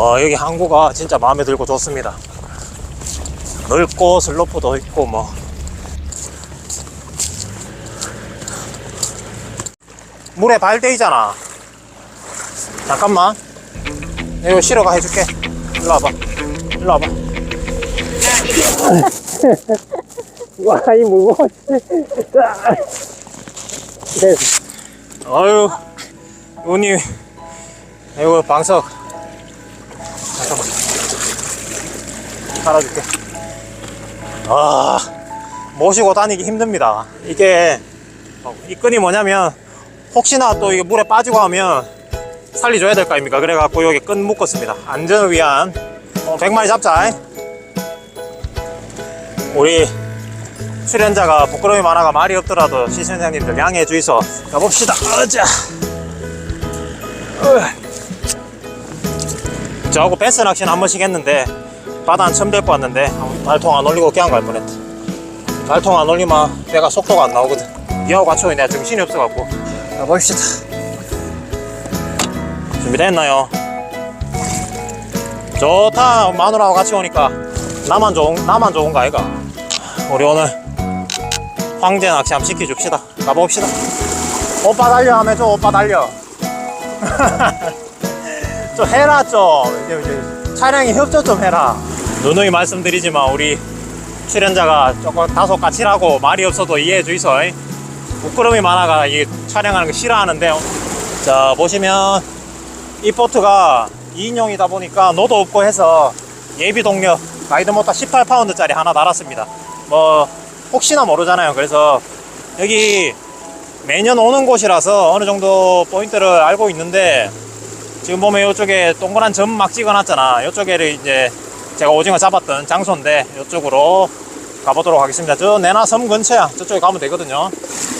어, 여기 항구가 진짜 마음에 들고 좋습니다. 넓고 슬로프도 있고 뭐. 물에 발대이잖아. 잠깐만. 이거 실어가 해줄게. 일로 와봐. 일로 와봐. 와, 이 무거워. 아유, 운이, 이거 방석. 잠깐만. 달아줄게. 아, 모시고 다니기 힘듭니다. 이게, 어, 이 끈이 뭐냐면, 혹시나 또 이게 물에 빠지고 하면 살려줘야 될 거 아닙니까? 그래갖고 여기 끈 묶었습니다. 안전을 위한 어, 100마리 잡자. 우리 출연자가 부끄러움이 많아가 말이 없더라도 시청자님들 양해해 주이소. 가봅시다. 어자. 저하고 베스 낚시는 한 번씩 했는데 바다 한 처음 데리고 왔는데 발통 안 올리고 그냥 갈 뻔했다. 발통 안 올리면 배가 속도가 안 나오거든. 니하고 같이 오니 내가 정신이 없어갖고 가봅시다. 준비됐나요? 좋다. 마누라하고 같이 오니까 나만 좋은 나만 좋은 거 아이가? 우리 오늘 황제 낚시 한번 시켜줍시다. 가봅시다. 오빠 달려 하면 좀 오빠 달려. 좀 해라 좀. 이제, 이제 촬영에 협조 좀 해라. 누누이 말씀드리지만 우리 출연자가 조금 다소 까칠하고 말이 없어도 이해해 주이소. 부끄러움이 많아가 이 촬영하는 거 싫어하는데 자 보시면 이 보트가 2인용이다 보니까 노도 없고 해서 예비 동력 가이드 모터 18파운드 짜리 하나 달았습니다 뭐 혹시나 모르잖아요 그래서 여기 매년 오는 곳이라서 어느 정도 포인트를 알고 있는데 지금 보면 이쪽에 동그란 점 막 찍어놨잖아. 이쪽에를 이제 제가 오징어 잡았던 장소인데 이쪽으로 가보도록 하겠습니다. 저 내나 섬 근처야. 저쪽에 가면 되거든요.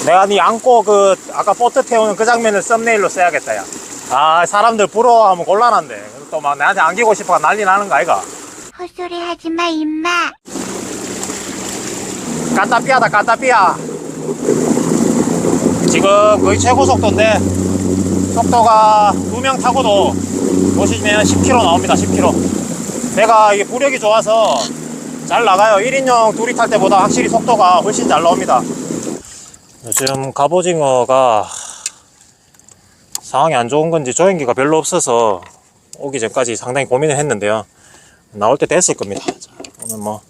내가 니 안고 그 아까 보트 태우는 그 장면을 썸네일로 써야겠다 야. 아 사람들 부러워하면 곤란한데. 또 막 나한테 안기고 싶어 난리 나는 거 아이가? 헛소리 하지 마, 임마. 까따삐아다 까따삐아 지금 거의 최고 속도인데 속도가 두 명 타고도 보시면 10km 나옵니다 10km 배가 이게 부력이 좋아서 잘 나가요. 1인용 둘이 탈 때보다 확실히 속도가 훨씬 잘 나옵니다. 요즘 갑오징어가 상황이 안 좋은 건지 조행기가 별로 없어서 오기 전까지 상당히 고민을 했는데요. 나올 때 됐을 겁니다. 자, 오늘 뭐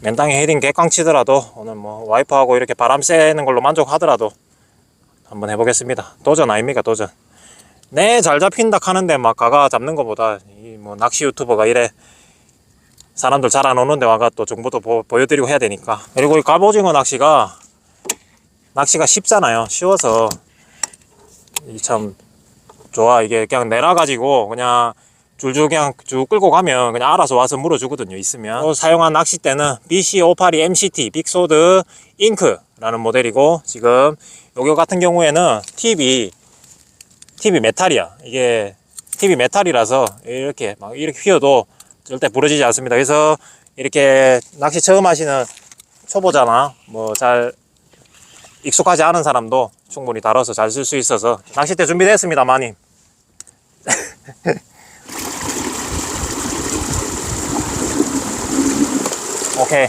맨땅에 헤딩 개꽝 치더라도 오늘 뭐 와이프하고 이렇게 바람 쐬는 걸로 만족하더라도 한번 해보겠습니다. 도전 아닙니까 도전. 네 잘 잡힌다 하는데 막 가가 잡는 것보다 이 뭐 낚시 유튜버가 이래 사람들 잘 안 오는데 와가 또 정보도 보, 보여드리고 해야 되니까. 그리고 이 갑오징어 낚시가 낚시가 쉽잖아요. 쉬워서. 이참 좋아. 이게 그냥 내놔가지고 그냥 줄줄 그냥 쭉 끌고 가면 그냥 알아서 와서 물어주거든요 있으면. 또 사용한 낚싯대는 BC582 MCT 빅소드 잉크라는 모델이고 지금 요거 같은 경우에는 팁이 팁이 메탈이야 이게 팁이 메탈이라서 이렇게 막 이렇게 휘어도 절대 부러지지 않습니다 그래서 이렇게 낚시 처음 하시는 초보자나 뭐 잘 익숙하지 않은 사람도 충분히 다뤄서 잘 쓸 수 있어서 낚싯대 준비됐습니다 마님 오케이.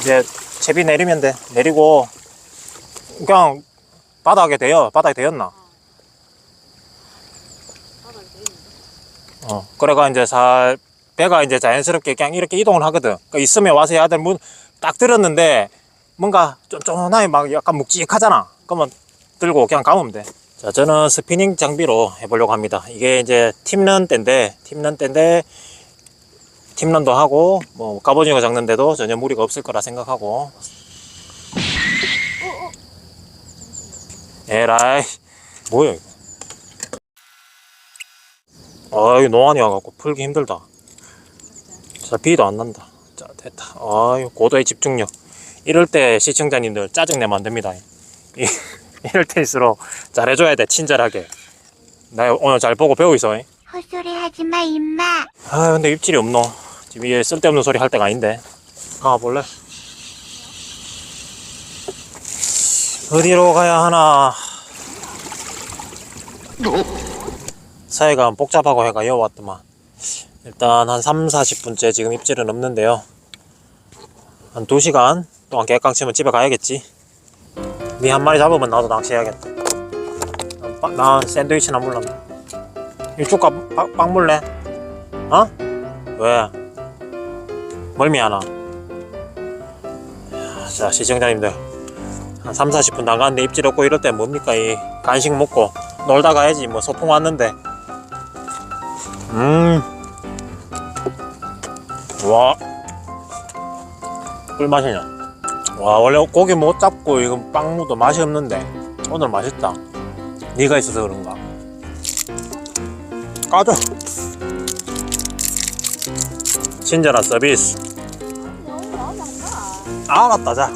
이제 채비 내리면 돼. 내리고 그냥 바닥에 대요. 바닥에 대였나? 어, 그래가 이제 살 배가 이제 자연스럽게 그냥 이렇게 이동을 하거든. 그 있으면 와서 될문딱 들었는데 뭔가 쫀쫀하게 막 약간 묵직하잖아. 그러면 들고 그냥 감으면 돼. 자, 저는 스피닝 장비로 해보려고 합니다. 이게 이제 팀런 때인데, 팀런 때인데, 팀런도 하고 뭐 갑오징어 잡는데도 전혀 무리가 없을 거라 생각하고 에라이. 뭐야 이거? 아 이거 노안이 와갖고 풀기 힘들다. 자 비도 안 난다. 자 됐다. 아유 고도의 집중력. 이럴 때 시청자님들 짜증내면 안 됩니다. 이, 이럴 때일수록 잘해줘야 돼 친절하게. 나 오늘 잘 보고 배우고 있어. 헛소리 하지 마, 임마. 아 근데 입질이 없노? 지금 이게 쓸데없는 소리 할 때가 아닌데. 가 볼래? 어디로 가야 하나 서해가 복잡하고 해가 여왔더만. 일단 한 3, 40분째 지금 입질은 없는데요. 한 2시간 동안 개깡 치면 집에 가야겠지. 니한 마리 잡으면 나도 낚시해야겠다. 빠- 난 샌드위치나 물란다 이쪽 가 빵, 빵 물래? 어? 왜? 멀미 하나 자 시청자님들. 한 3, 40분 나가는데 입질 없고 이럴 때 뭡니까 이 간식 먹고 놀다 가야지. 뭐 소풍 왔는데. 음와. 꿀맛이냐? 와 원래 고기 못 잡고 이건 빵무도 맛이 없는데 오늘 맛있다. 네가 있어서 그런가? 까줘 친절한 서비스. 알았다 자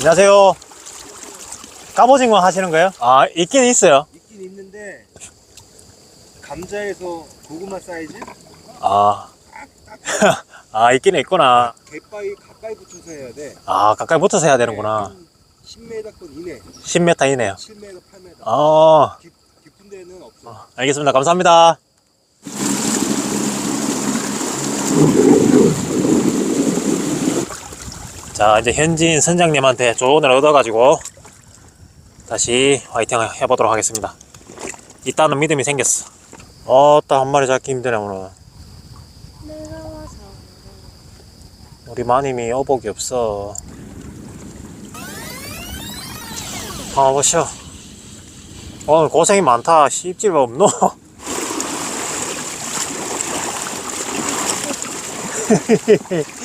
안녕하세요. 갑오징어 하시는 거예요? 아 있긴 있어요. 있긴 있는데 감자에서 고구마 사이즈? 아, 아 있긴 있구나. 갯바위 가까이 붙여서 해야 돼. 아 가까이 붙어서 해야 되는구나. 10m권 이내, 10m 이네요. 7m, 8m. 아 깊, 깊은 데는 없어. 알겠습니다. 감사합니다 자 이제 현진 선장님한테 조언을 얻어가지고 다시 화이팅 해보도록 하겠습니다. 있다는 믿음이 생겼어. 어따 한 마리 잡기 힘드네 오늘. 우리 마님이 어복이 없어. 아 보시오. 오늘 고생이 많다. 씹질 없노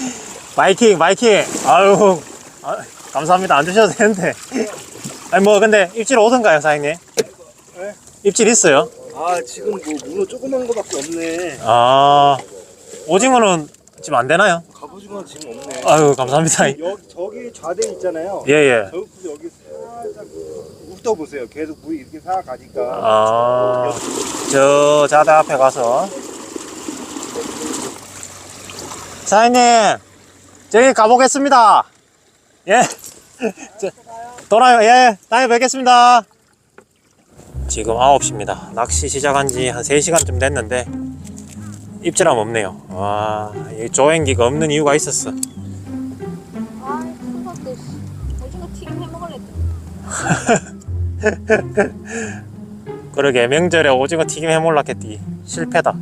마이킹 마이킹 아유 아, 감사합니다 안 주셔도 되는데 아니 뭐 근데 입질 오던가요 사장님? 네? 입질 있어요? 아, 지금 뭐 문어 조그만 거밖에 없네. 아 오징어는 지금 안 되나요? 갑오징어 지금 없네. 아유 감사합니다 여기 저기 좌대 있잖아요. 예예 저기서 여기 살짝 웃다 보세요. 계속 물이 이렇게 사 가니까. 아, 저 자다 앞에 가서 사장님 저기 가보겠습니다. 예. 저, 돌아요. 예. 다음에 뵙겠습니다. 지금 9시입니다. 낚시 시작한 지 한 3시간쯤 됐는데 입질함 없네요. 와 이 조행기가 없는 이유가 있었어. 아, 큰 것도 오징어 튀김 해 먹을랬다. 그러게 명절에 오징어 튀김 해몰랐겠디. 실패다.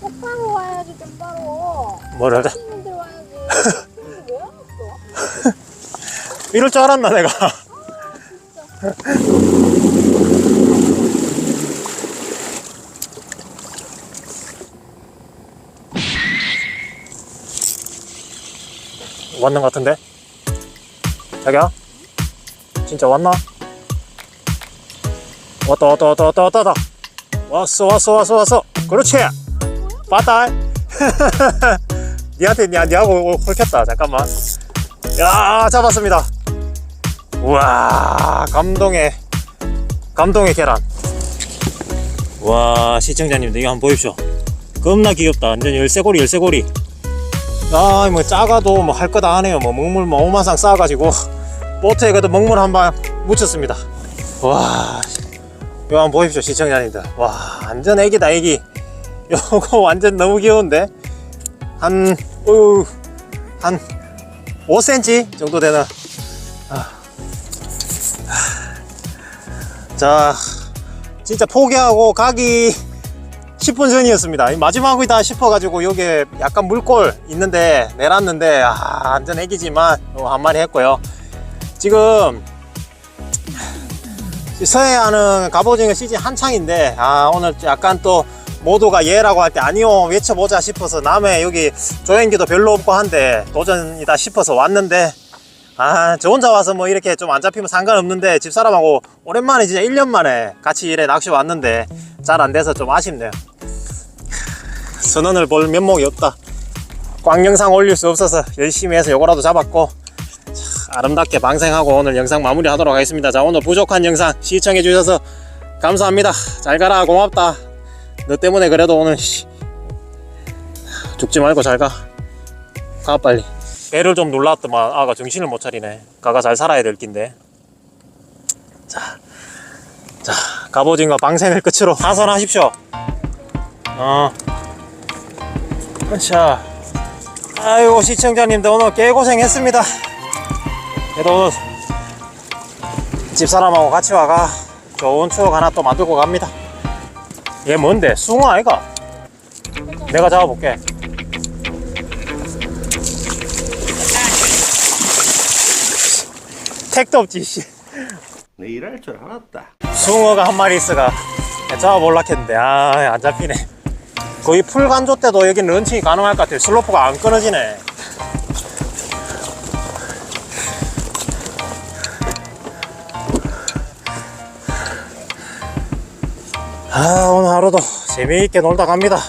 똑바로 와야지, 똑바로. 뭐를 이럴 줄 알았나 내가 왔는 것 같은데? 자기야? 진짜 왔나? 왔다 왔다 왔다 왔다 왔다 왔다 왔어 왔어 왔어 왔어 그렇지 빠따 니한테 니, 니하고 홀켰다 잠깐만 야 잡았습니다 우와 감동의 감동의 계란. 와 시청자님들 이거 한번 보십시오. 겁나 귀엽다. 완전 열쇠고리 열쇠고리. 작아도 뭐할거다 하네요. 뭐 먹물 뭐 오만상 쌓아가지고 보트에 그래도 먹물 한 방 묻혔습니다. 와 이거 한번 보십시오 시청자님들. 와 완전 애기다 애기. 요거 완전 너무 귀여운데? 한 어유 한 5cm 정도 되는 아. 자 진짜 포기하고 가기 10분 전이었습니다. 마지막이다 싶어가지고 여기 약간 물골 있는데 내놨는데 아, 완전 애기지만 어, 한 마리 했고요. 지금 서해안은 갑오징어 시즌 한창인데 아 오늘 약간 또 모두가 예라고 할 때 아니요 외쳐보자 싶어서 남해 여기 조행기도 별로 없고 한데 도전이다 싶어서 왔는데 아 저 혼자 와서 뭐 이렇게 좀 안 잡히면 상관없는데 집사람하고 오랜만에 진짜 1년 만에 같이 이래 낚시 왔는데 잘 안 돼서 좀 아쉽네요. 선언을 볼 면목이 없다. 꽝 영상 올릴 수 없어서 열심히 해서 요거라도 잡았고 자, 아름답게 방생하고 오늘 영상 마무리 하도록 하겠습니다. 자 오늘 부족한 영상 시청해 주셔서 감사합니다. 잘 가라 고맙다. 너 때문에 그래도 오늘 씨, 죽지 말고 잘 가. 가 빨리 배를 좀 눌렀더만 아가 정신을 못 차리네. 가가 잘 살아야 될 낀데. 자, 자 갑오징어 방생을 끝으로 하선하십시오. 어. 자, 아이고 시청자님들 오늘 개고생했습니다. 그래도 집사람하고 같이 와가 좋은 추억 하나 또 만들고 갑니다. 얘 뭔데? 숭어 아이가? 내가 잡아볼게. 택도 없지, 씨. 내 일할 줄 알았다. 숭어가 한 마리 있어가 잡아볼라 했는데, 아, 안 잡히네. 거의 풀 간조 때도 여기 런칭이 가능할 것 같아요. 슬로프가 안 끊어지네. 아, 오늘 하루도 재미있게 놀다 갑니다.